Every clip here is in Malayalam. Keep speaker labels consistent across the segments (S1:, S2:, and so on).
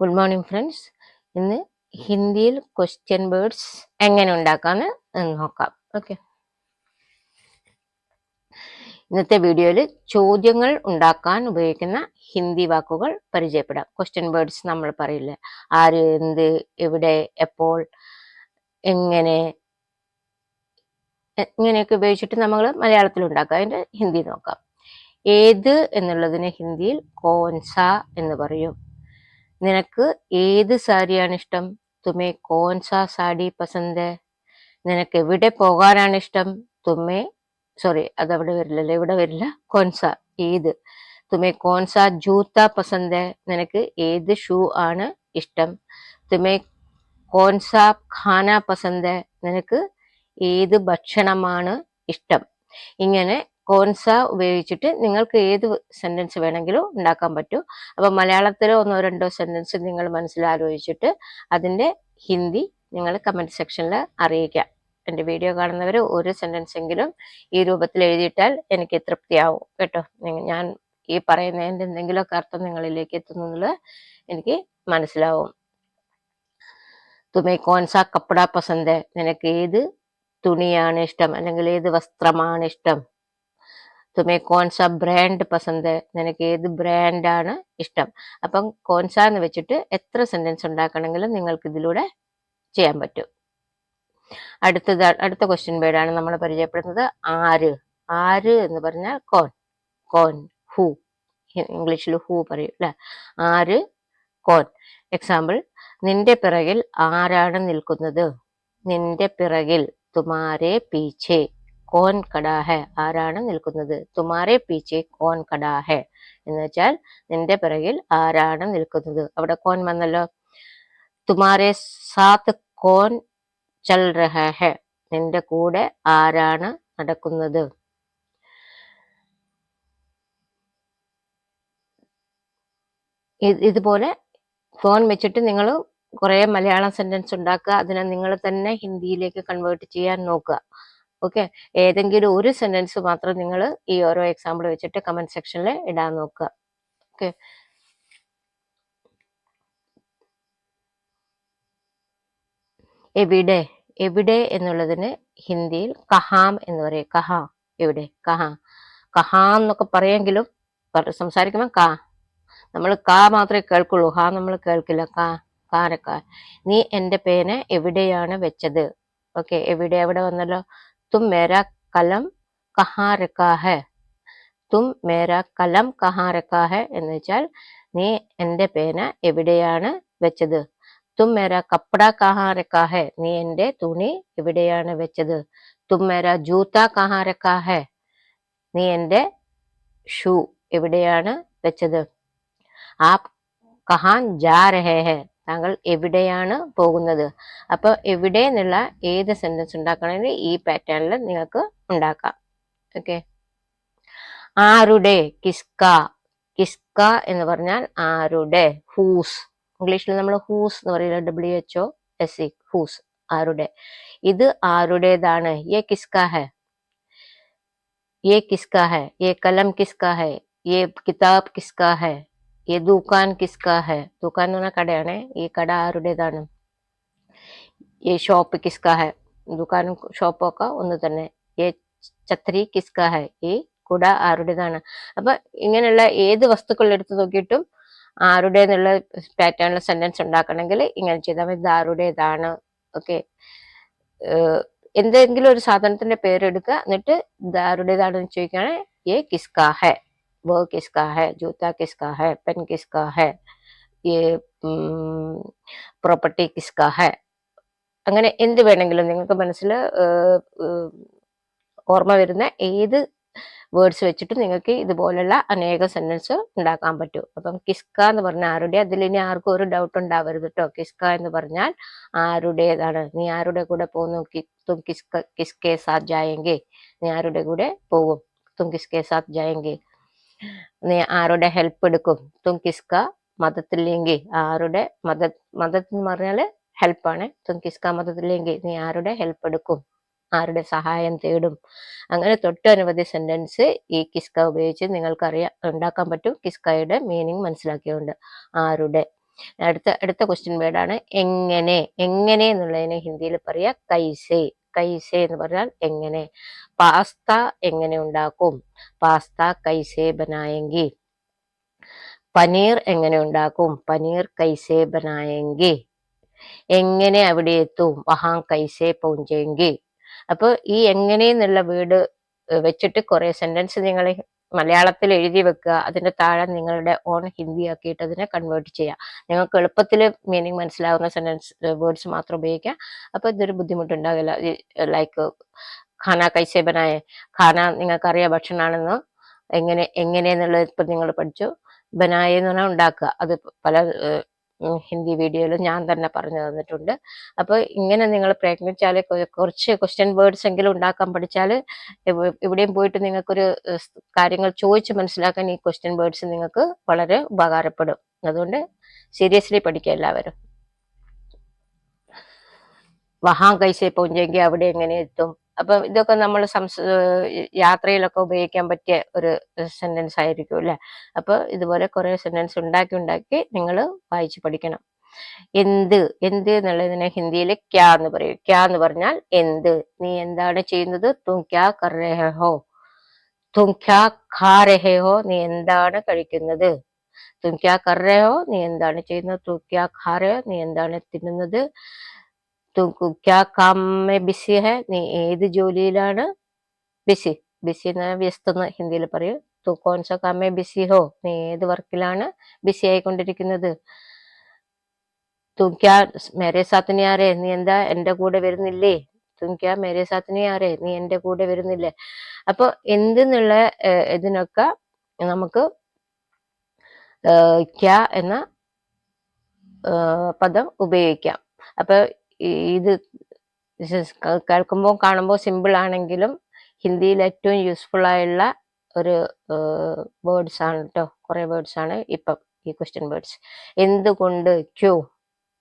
S1: ഗുഡ് മോർണിംഗ് ഫ്രണ്ട്സ് ഇന്ന് ഹിന്ദിയിൽ ക്വസ്റ്റ്യൻ വേർഡ്സ് എങ്ങനെ ഉണ്ടാക്കാന്ന് നോക്കാം. ഓക്കെ ഇന്നത്തെ വീഡിയോയിൽ ചോദ്യങ്ങൾ ഉണ്ടാക്കാൻ ഉപയോഗിക്കുന്ന ഹിന്ദി വാക്കുകൾ പരിചയപ്പെടാം. ക്വസ്റ്റ്യൻ വേർഡ്സ് നമ്മൾ പറയില്ലേ? ആര് എന്ത് എവിടെ എപ്പോൾ എങ്ങനെ ഇങ്ങനെയൊക്കെ ഉപയോഗിച്ചിട്ട് നമ്മൾ മലയാളത്തിൽ ഉണ്ടാക്കാം. അതിന്റെ ഹിന്ദി നോക്കാം. ഏത് എന്നുള്ളതിന് ഹിന്ദിയിൽ കോൻസ എന്ന് പറയും. നിനക്ക് ഏത് സാരിയാണ് ഇഷ്ടം? തുമേ കോൻസ സാഡി പസന്ത് നിനക്ക് എവിടെ പോകാനാണ് ഇഷ്ടം? തുമ്മേ സോറി അതവിടെ വരില്ലല്ലോ ഇവിടെ വരില്ല. കോൻസ ഏത്? തുമേ കോൻസ ജൂത്ത പസന്ത് നിനക്ക് ഏത് ഷൂ ആണ് ഇഷ്ടം? തുമേ കോൻസ ഖാന പസന്ത് നിനക്ക് ഏത് ഭക്ഷണമാണ് ഇഷ്ടം? ഇങ്ങനെ കോൻസ ഉപയോഗിച്ചിട്ട് നിങ്ങൾക്ക് ഏത് സെന്റൻസ് വേണമെങ്കിലും ഉണ്ടാക്കാൻ പറ്റും. അപ്പോൾ മലയാളത്തിലോ ഒന്നോ രണ്ടോ സെന്റൻസ് നിങ്ങൾ മനസ്സിലാലോചിച്ചിട്ട് അതിന്റെ ഹിന്ദി നിങ്ങൾ കമന്റ് സെക്ഷനിൽ അറിയിക്കാം എന്റെ വീഡിയോ കാണുന്നവർ ഒരു സെന്റൻസ് എങ്കിലും ഈ രൂപത്തിൽ എഴുതിയിട്ടാൽ എനിക്ക് തൃപ്തിയാവും കേട്ടോ. ഞാൻ ഈ പറയുന്നതിന്റെ എന്തെങ്കിലുമൊക്കെ അർത്ഥം നിങ്ങളിലേക്ക് എത്തുന്നു എനിക്ക് മനസ്സിലാവും. തുമേ കോൻസ കപ്പട പസന്ത്. നിനക്ക് ഏത് തുണിയാണ് ഇഷ്ടം? അല്ലെങ്കിൽ ഏത് വസ്ത്രമാണ് ഇഷ്ടം? തുമേ കോൺസ ബ്രാൻഡ് പസന്ത് നിനക്ക് ഏത് ബ്രാൻഡാണ് ഇഷ്ടം അപ്പം കോൺസ എന്ന് വെച്ചിട്ട് എത്ര സെന്റൻസ് ഉണ്ടാക്കണമെങ്കിലും നിങ്ങൾക്ക് ഇതിലൂടെ ചെയ്യാൻ പറ്റും അടുത്തത് അടുത്ത ക്വസ്റ്റ്യൻ വേർഡാണ് നമ്മൾ പരിചയപ്പെടുന്നത് ആര്? ആര് എന്ന് പറഞ്ഞാൽ കോൺ. കോൺ ഹൂ. ഇംഗ്ലീഷിൽ ഹൂ പറയും അല്ലെ ആര് കോൺ. എക്സാമ്പിൾ നിന്റെ പിറകിൽ ആരാണ് നിൽക്കുന്നത്? നിന്റെ പിറകിൽ തുമാരെ പീച്ചെ. കോൻ കടാ ഹെ ആരാണ് നിൽക്കുന്നത്? തുമാരെ പീച്ചെ കോൻ കടാ ഹെ. എന്ന് വെച്ചാൽ നിന്റെ പിറകിൽ ആരാണ് നിൽക്കുന്നത്? അവിടെ കോൻ വന്നല്ലോ. തുമാരെ സാത്ത് കോൻ ചൽ രഹ നിന്റെ കൂടെ ആരാണ് നടക്കുന്നത്? ഇതുപോലെ ഫോൺ വെച്ചിട്ട് നിങ്ങൾ കുറേ മലയാളം സെന്റൻസ് ഉണ്ടാക്കുക. അതിനെ നിങ്ങൾ തന്നെ ഹിന്ദിയിലേക്ക് കൺവേർട്ട് ചെയ്യാൻ നോക്കുക. ഓക്കെ? ഏതെങ്കിലും ഒരു സെന്റൻസ് മാത്രം നിങ്ങൾ ഈ ഓരോ എക്സാമ്പിൾ വെച്ചിട്ട് കമന്റ് സെക്ഷനിൽ ഇടാൻ നോക്കുക. ഓക്കെ? എവിടെ? എവിടെ എന്നുള്ളതിന് ഹിന്ദിയിൽ കഹാം എന്ന് പറയും. കഹാ. എവിടെ? കഹാ. കഹാം എന്നൊക്കെ പറയെങ്കിലും പറ- സംസാരിക്കുമ്പോൾ കാ. നമ്മൾ കാ മാത്രമേ കേൾക്കുള്ളൂ. ഹാ നമ്മൾ കേൾക്കില്ല. കാ. കാരക്കാ നീ എന്റെ പേന എവിടെയാണ് വെച്ചത്? ഓക്കെ? എവിടെ? എവിടെ വന്നല്ലോ? തും मेरा കലം കഹാ രക്കാ ഹെ തും മേര കലം കഹാ രക്കാ ഹെ എന്ന് വെച്ചാൽ നീ എന്റെ പേന എവിടെയാണ് വെച്ചത്? തും മേര കപ്പട കഹാ രക്കാ ഹെ നീ എന്റെ തുണി എവിടെയാണ് വെച്ചത്? തും മേര ജൂത്ത കഹാ രക്കാ ഹെ നീ എന്റെ ഷൂ എവിടെയാണ് വെച്ചത്? ആപ് കഹാൻ ജാ രഹേ ഹെ താങ്കൾ എവിടെയാണ് പോകുന്നത്? അപ്പോൾ എവിടെ എന്നുള്ള ഏത് സെന്റൻസ് ഉണ്ടാക്കണമെങ്കിൽ ഈ പാറ്റേണിൽ നിങ്ങൾക്ക് ഉണ്ടാക്കാം. ഓക്കെ ആരുടെ? കിസ്ക. കിസ്ക എന്ന് പറഞ്ഞാൽ ആരുടെ? ഹൂസ് ഇംഗ്ലീഷിൽ നമ്മൾ ഹൂസ് എന്ന് പറയുന്നത് W H O S C whose ആരുടെ? ഇത് ആരുടേതാണ്? യെ കിസ്ക ഹെ. യെ കിസ്ക ഹെ. യെ കലം കിസ്ക ഹെ. യെ കിതാബ് കിസ്ക ഹെ. ഈ ദുഖാൻ കിസ്കാ ഹെ ദുഖാൻ എന്ന് പറഞ്ഞ കടയാണ് ഈ കട ആരുടേതാണ് ഈ ഷോപ്പ് കിസ്കാ ഹെ ദുക്കാനും ഷോപ്പൊക്കെ ഒന്ന് തന്നെ ഈ ചത്രി കിസ്കാ ഹെ ഈ കുട ആരുടേതാണ് അപ്പൊ ഇങ്ങനെയുള്ള ഏത് വസ്തുക്കൾ എടുത്തു നോക്കിയിട്ടും ആരുടെ എന്നുള്ള പാറ്റേണിൽ സെന്റൻസ് ഉണ്ടാക്കണമെങ്കിൽ ഇങ്ങനെ ചെയ്താൽ മതി ആരുടേതാണ് ഓക്കെ എന്തെങ്കിലും ഒരു സാധനത്തിന്റെ പേരെടുക്കുക എന്നിട്ട് ആരുടേതാണെന്ന് ചോദിക്കുകയാണെങ്കിൽ ഏ കിസ്കാ ഹെ वो किसका है जूता किसका है पेन किसका है ये പ്രോപ്പർട്ടി കിസ്ക ഹെ അങ്ങനെ എന്ത് വേണമെങ്കിലും നിങ്ങൾക്ക് മനസ്സിൽ ഓർമ്മ വരുന്ന ഏത് വേർഡ്സ് വെച്ചിട്ട് നിങ്ങൾക്ക് ഇതുപോലുള്ള അനേക സെന്റൻസ് ഉണ്ടാക്കാൻ പറ്റും അപ്പം കിസ്ക എന്ന് പറഞ്ഞാൽ ആരുടെ അതിൽ ഇനി ആർക്കും ഒരു ഡൗട്ട് ഉണ്ടാവരുത് കേട്ടോ കിസ്ക എന്ന് പറഞ്ഞാൽ ആരുടേതാണ് നീ ആരുടെ കൂടെ പോകുന്നു കി- തും കിസ്ക കിസ്കെ സാത്ത് ജായെങ്കിൽ നീ ആരുടെ കൂടെ പോകും തും കിസ്കെ സാത്ത് ജായെങ്കിൽ നീ ആരുടെ ഹെൽപ്പ് എടുക്കും? തും കിസ്ക മതത്തില്ലെങ്കിൽ ആരുടെ മത മതത്തിൽ എന്ന് പറഞ്ഞാൽ ഹെൽപ്പാണ് തും കിസ്ക മതത്തില്ലെങ്കിൽ നീ ആരുടെ ഹെൽപ്പ് എടുക്കും? ആരുടെ സഹായം തേടും? അങ്ങനെ തൊട്ടനവധി സെന്റൻസ് ഈ കിസ്ക ഉപയോഗിച്ച് നിങ്ങൾക്ക് അറിയാ ഉണ്ടാക്കാൻ പറ്റും. കിസ്കയുടെ മീനിങ് മനസ്സിലാക്കിയുണ്ട് ആരുടെ. അടുത്ത അടുത്ത ക്വസ്റ്റ്യൻ വേർഡാണ് എങ്ങനെ. എങ്ങനെ എന്നുള്ളതിനെ ഹിന്ദിയിൽ പറയാ കൈസേ. കൈസേ എന്ന് പറഞ്ഞാൽ എങ്ങനെ. പാസ്ത എങ്ങനെ ഉണ്ടാക്കും? പാസ്ത കൈസേ ബനായെങ്കി പനീർ എങ്ങനെ ഉണ്ടാക്കും? പനീർ കൈസേ ബനായെങ്കി എങ്ങനെ അവിടെ എത്തും? വഹാം കൈസേ പൗഞ്ചെങ്കി അപ്പൊ ഈ എങ്ങനെ എന്നുള്ള വീട് വെച്ചിട്ട് കുറെ സെന്റൻസ് നിങ്ങൾ മലയാളത്തിൽ എഴുതി വെക്കുക. അതിന്റെ താഴെ നിങ്ങളുടെ ഓൺ ഹിന്ദി ആക്കിയിട്ട് അതിനെ കൺവേർട്ട് ചെയ്യാം നിങ്ങൾക്ക് എളുപ്പത്തിൽ മീനിങ് മനസ്സിലാവുന്ന സെന്റൻസ് വേർഡ്സ് മാത്രം ഉപയോഗിക്കാം. അപ്പൊ ഇതൊരു ബുദ്ധിമുട്ടുണ്ടാകില്ല. ലൈക്ക് ഖാന കൈസെ ബനായ. ഖാന നിങ്ങൾക്കറിയാം ഭക്ഷണമാണെന്ന് എങ്ങനെ എങ്ങനെയെന്നുള്ളത് ഇപ്പം നിങ്ങൾ പഠിച്ചു. ബനായ എന്ന് പറഞ്ഞാൽ ഉണ്ടാക്കുക. അത് പല ഹിന്ദി വീഡിയോയിൽ ഞാൻ തന്നെ പറഞ്ഞു തന്നിട്ടുണ്ട്. അപ്പോൾ ഇങ്ങനെ നിങ്ങൾ പ്രയത്നിച്ചാൽ കുറച്ച് ക്വസ്റ്റ്യൻ വേർഡ്സ് എങ്കിലും ഉണ്ടാക്കാൻ പഠിച്ചാൽ ഇവിടെയും പോയിട്ട് നിങ്ങൾക്കൊരു കാര്യങ്ങൾ ചോദിച്ച് മനസ്സിലാക്കാൻ ഈ ക്വസ്റ്റ്യൻ വേർഡ്സ് നിങ്ങൾക്ക് വളരെ ഉപകാരപ്പെടും. അതുകൊണ്ട് സീരിയസ്ലി പഠിക്കുക എല്ലാവരും. വഹാം കൈസെ പോഞ്ചെങ്കിൽ അവിടെ എങ്ങനെ എത്തും? അപ്പൊ ഇതൊക്കെ നമ്മൾ സംസ് യാത്രയിലൊക്കെ ഉപയോഗിക്കാൻ പറ്റിയ ഒരു സെന്റൻസ് ആയിരിക്കും അല്ലേ? അപ്പൊ ഇതുപോലെ കുറേ സെന്റൻസ് ഉണ്ടാക്കി ഉണ്ടാക്കി നിങ്ങൾ വായിച്ചു പഠിക്കണം. എന്ത് എന്ത് എന്നുള്ളതിനെ ഹിന്ദിയിൽ ക്യാ എന്ന് പറയും. ക്യാ എന്ന് പറഞ്ഞാൽ എന്ത്? നീ എന്താണ് ചെയ്യുന്നത്? തും ക്യാ കർ രഹേ നീ എന്താണ് കഴിക്കുന്നത്? തും ക്യാ നീ എന്താണ് ചെയ്യുന്നത്? തും ക്യാ നീ എന്താണ് തിന്നുന്നത്? ക്യാ ബിസി ഹെ നീ ഏത് ജോലിയിലാണ് ബിസി ബിസി എന്ന് വ്യസ്ത എന്ന് ഹിന്ദിയിൽ പറയും. തു കോൺസ കാമേ ബിസി ഹോ നീ ഏത് വർക്കിലാണ് ബിസി ആയിക്കൊണ്ടിരിക്കുന്നത്? തുക്യാ മേരെ സാത്ത് നീ എന്താ എന്റെ കൂടെ വരുന്നില്ലേ? തുക്യാ മേരെ സാത്ത് നീ എന്റെ കൂടെ വരുന്നില്ലേ? അപ്പൊ എന്തെന്നുള്ള ഇതിനൊക്കെ നമുക്ക് ക്യാ എന്ന പദം ഉപയോഗിക്കാം. അപ്പൊ ഇത് കേൾക്കുമ്പോൾ കാണുമ്പോൾ സിമ്പിൾ ആണെങ്കിലും ഹിന്ദിയിൽ ഏറ്റവും യൂസ്ഫുൾ ആയുള്ള ഒരു വേർഡ്സ് ആണ് കേട്ടോ കുറെ വേർഡ്സ് ആണ് ഇപ്പം ഈ ക്വസ്റ്റ്യൻ വേർഡ്സ് എന്തുകൊണ്ട് ക്യൂ?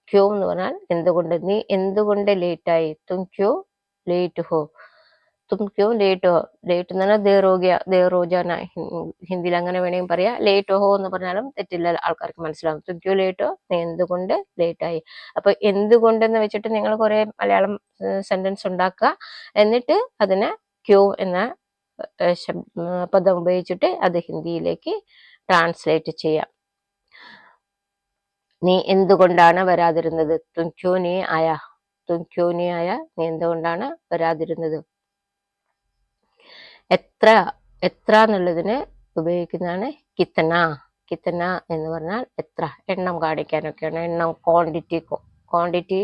S1: ക്യൂ എന്ന് പറഞ്ഞാൽ എന്തുകൊണ്ട് നീ എന്തുകൊണ്ട് ആയി? തും ക്യൂ ലേറ്റ് ഹോ. തും ക്യോ ലേറ്റ് ഹോ ലേറ്റ് എന്ന് പറഞ്ഞാൽ ദേർ ഹോ ഗയാ ദേർ ഹോ ജാന ഹിന്ദിയിൽ അങ്ങനെ വേണമെങ്കിൽ പറയാം. ലേറ്റ് ഹോ എന്ന് പറഞ്ഞാലും തെറ്റില്ല ആൾക്കാർക്ക് മനസ്സിലാവും. തും ക്യോ ലേറ്റ് ഹോ നീ എന്തുകൊണ്ട് ലേറ്റ് ആയി? അപ്പൊ എന്തുകൊണ്ടെന്ന് വെച്ചിട്ട് നിങ്ങൾ കുറെ മലയാളം സെന്റൻസ് ഉണ്ടാക്കുക. എന്നിട്ട് അതിനെ ക്യോ എന്ന പദം ഉപയോഗിച്ചിട്ട് അത് ഹിന്ദിയിലേക്ക് ട്രാൻസ്ലേറ്റ് ചെയ്യാം. നീ എന്തുകൊണ്ടാണ് വരാതിരുന്നത്? തും ക്യോ നീ ആയ? തും ക്യോ നീ ആയ? നീ എന്തുകൊണ്ടാണ് വരാതിരുന്നത്? എത്ര എത്ര എന്നുള്ളതിന് ഉപയോഗിക്കുന്നതാണ് കിത്തന. കിത്തന എന്ന് പറഞ്ഞാൽ എത്ര? എണ്ണം കാണിക്കാനൊക്കെയാണ്. എണ്ണം ക്വാണ്ടിറ്റി ക്വാണ്ടിറ്റി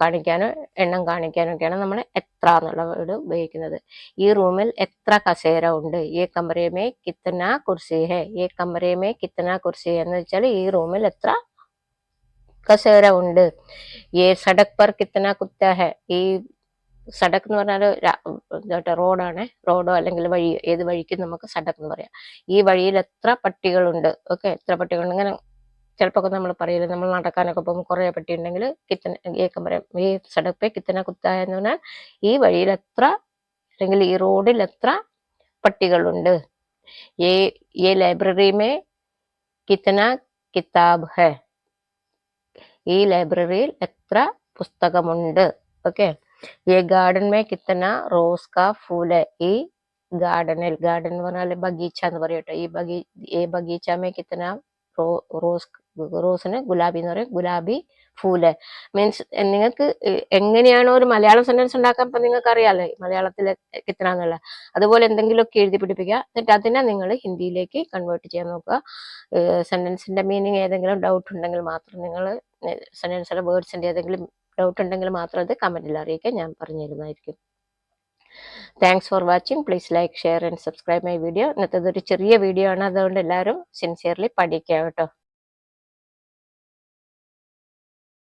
S1: കാണിക്കാനും എണ്ണം കാണിക്കാനൊക്കെയാണ് നമ്മൾ എത്ര എന്നുള്ള വേർഡ് ഉപയോഗിക്കുന്നത്. ഈ റൂമിൽ എത്ര കസേര ഉണ്ട്? ഈ കമ്പരയുമേ കിത്തന കുർസി ഹെ. ഈ കമ്പരയുമേ കിത്തന കുർസി എന്ന് വെച്ചാൽ ഈ റൂമിൽ എത്ര കസേര ഉണ്ട്? ഈ സടക് പർ കിത്തന കുത്ത ഹെ. ഈ സടക്ക് എന്ന് പറഞ്ഞാൽ റോഡാണ്. റോഡോ അല്ലെങ്കിൽ വഴി ഏത് വഴിക്കും നമുക്ക് സടക്ക് എന്ന് പറയാം. ഈ വഴിയിൽ എത്ര പട്ടികളുണ്ട് ഓക്കെ? എത്ര പട്ടികളുണ്ട് ഇങ്ങനെ ചിലപ്പോ നമ്മൾ പറയില്ല നമ്മൾ നടക്കാനൊക്കെ പോകുമ്പോൾ കുറേ പട്ടിയുണ്ടെങ്കിൽ കിത്തന ഏക്കം പറയാം. ഈ സടപ്പേ കിത്തന കുത്തായ എന്ന് പറഞ്ഞാൽ ഈ വഴിയിൽ എത്ര അല്ലെങ്കിൽ ഈ റോഡിൽ എത്ര പട്ടികളുണ്ട്. ഏ ഈ ലൈബ്രറി മേ കിത്തന കിതാബ് ഹെ. ഈ ലൈബ്രറിയിൽ എത്ര പുസ്തകമുണ്ട് ഓക്കെ? ये गार्डन में कितना रोज का फूल है? ഗാർഡനിൽ गार्डन എന്ന് गार्डन ബഗീച്ച എന്ന് പറയും കേട്ടോ ഈ ബഗീ ഈ ബഗീച്ച മേ കിത്തന റോ റോസ് റോസിന് ഗുലാബി എന്ന് പറയും ഗുലാബി ഫൂൽ മീൻസ് നിങ്ങൾക്ക് എങ്ങനെയാണോ ഒരു മലയാളം സെന്റൻസ് ഉണ്ടാക്കാൻ ഇപ്പം നിങ്ങൾക്ക് അറിയാലോ മലയാളത്തിൽ കിത്തണമെന്നുള്ള അതുപോലെ എന്തെങ്കിലുമൊക്കെ എഴുതി പിടിപ്പിക്കുക എന്നിട്ട് അതിനെ നിങ്ങൾ ഹിന്ദിയിലേക്ക് കൺവേർട്ട് ചെയ്യാൻ നോക്കുക. സെന്റൻസിന്റെ മീനിങ് ഏതെങ്കിലും ഡൗട്ട് ഉണ്ടെങ്കിൽ മാത്രം നിങ്ങൾ സെന്റൻസിലെ വേർഡ്സിന്റെ ഏതെങ്കിലും ഡൗട്ട് ഉണ്ടെങ്കിൽ മാത്രം അത് കമന്റിൽ അറിയിക്കാൻ ഞാൻ പറഞ്ഞു തരുന്നതായിരിക്കും thanks for watching please like share and subscribe my video ഇന്നത്തെ ഒരു ചെറിയ വീഡിയോ ആണ്. അതുകൊണ്ട് എല്ലാവരും സിൻസിയർലി പഠിക്കുക കേട്ടോ.